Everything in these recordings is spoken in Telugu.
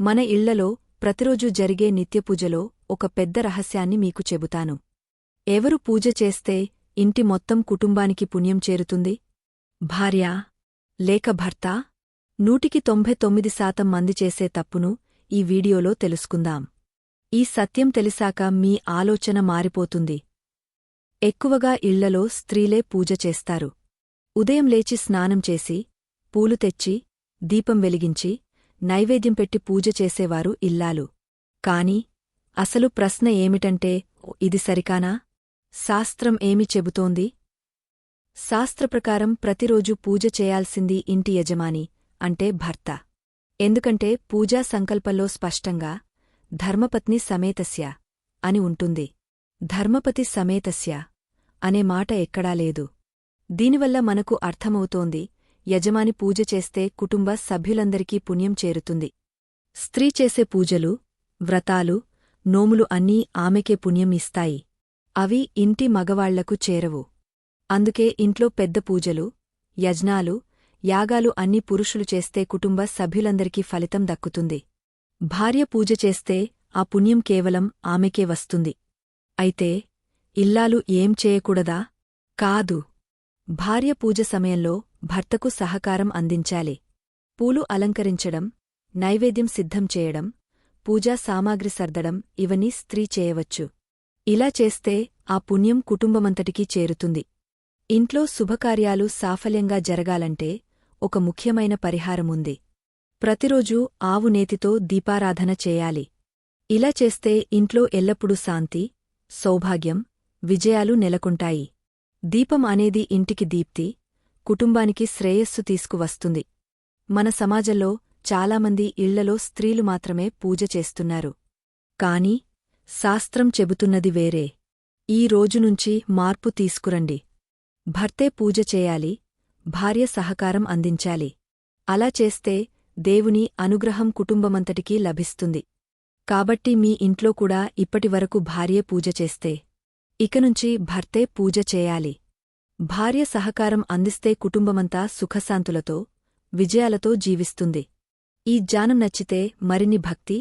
మన ఇళ్ళలో ప్రతిరోజు జరిగే నిత్యపూజలో ఒక పెద్ద రహస్యాన్ని మీకు చెబుతాను. ఎవరు పూజ చేస్తే ఇంటి మొత్తం కుటుంబానికి పుణ్యం చేరుతుంది? భార్య లేక భర్త? నూటికి తొంభై తొమ్మిది శాతం మంది చేసే తప్పును ఈ వీడియోలో తెలుసుకుందాం. ఈ సత్యం తెలిసాక మీ ఆలోచన మారిపోతుంది. ఎక్కువగా ఇళ్ళలో స్త్రీలే పూజ చేస్తారు. ఉదయం లేచి స్నానం చేసి పూలు తెచ్చి దీపం వెలిగించి నైవేద్యం పెట్టి పూజ చేసేవారు ఇల్లాలు. కాని అసలు ప్రశ్న ఏమిటంటే ఇది సరికానా? శాస్త్రం ఏమి చెబుతోంది? శాస్త్రప్రకారం ప్రతిరోజు పూజ చేయాల్సింది ఇంటి యజమాని అంటే భర్త. ఎందుకంటే పూజా సంకల్పంలో స్పష్టంగా ధర్మపత్ని సమేతస్య అని ఉంటుంది. ధర్మపతి సమేతస్య అనే మాట ఎక్కడా లేదు. దీనివల్ల మనకు అర్థమవుతోంది యజమాని పూజ చేస్తే కుటుంబ సభ్యులందరికీ పుణ్యం చేరుతుంది. స్త్రీ చేసే పూజలు వ్రతాలు నోములు అన్నీ ఆమెకే పుణ్యం ఇస్తాయి. అవి ఇంటి మగవాళ్ళకు చేరవు. అందుకే ఇంట్లో పెద్ద పూజలు యజ్ఞాలు యాగాలు అన్ని పురుషులు చేస్తే కుటుంబ సభ్యులందరికీ ఫలితం దక్కుతుంది. భార్య పూజ చేస్తే ఆ పుణ్యం కేవలం ఆమెకే వస్తుంది. అయితే ఇల్లాలు ఏం చేయకూడదా? కాదు. భార్య పూజ సమయంలో భర్తకు సహకారం అందించాలి. పూలు అలంకరించడం నైవేద్యం సిద్ధం చేయడం పూజా సామాగ్రి సర్దడం ఇవన్నీ స్త్రీ చేయవచ్చు. ఇలా చేస్తే ఆ పుణ్యం కుటుంబమంతటికీ చేరుతుంది. ఇంట్లో శుభకార్యాలు సాఫల్యంగా జరగాలంటే ఒక ముఖ్యమైన పరిహారముంది. ప్రతిరోజూ ఆవు నేతితో దీపారాధన చేయాలి. ఇలా చేస్తే ఇంట్లో ఎల్లప్పుడూ శాంతి సౌభాగ్యం విజయాలు నెలకొంటాయి. దీపం అనేది ఇంటికి దీప్తి కుటుంబానికి శ్రేయస్సు తీసుకువస్తుంది. మన సమాజంలో చాలామంది ఇళ్ళలో స్త్రీలు మాత్రమే పూజ చేస్తున్నారు. కాని శాస్త్రం చెబుతున్నది వేరే. ఈ రోజునుంచి మార్పు తీసుకురండి. భర్తే పూజ చేయాలి భార్య సహకారం అందించాలి. అలా చేస్తే దేవుని అనుగ్రహం కుటుంబమంతటికీ లభిస్తుంది. కాబట్టి మీ ఇంట్లో కూడా ఇప్పటివరకు భార్యే పూజ చేస్తే ఇకనుంచి భర్తే పూజ చేయాలి. భార్య సహకారం అందిస్తే కుటుంబమంతా సుఖశాంతులతో విజయాలతో జీవిస్తుంది. ఈ జానం నచ్చితే మరిన్ని భక్తి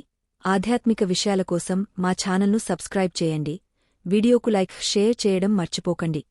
ఆధ్యాత్మిక విషయాల కోసం మా ఛానల్ను సబ్స్క్రైబ్ చేయండి. వీడియోకు లైక్ షేర్ చేయడం మర్చిపోకండి.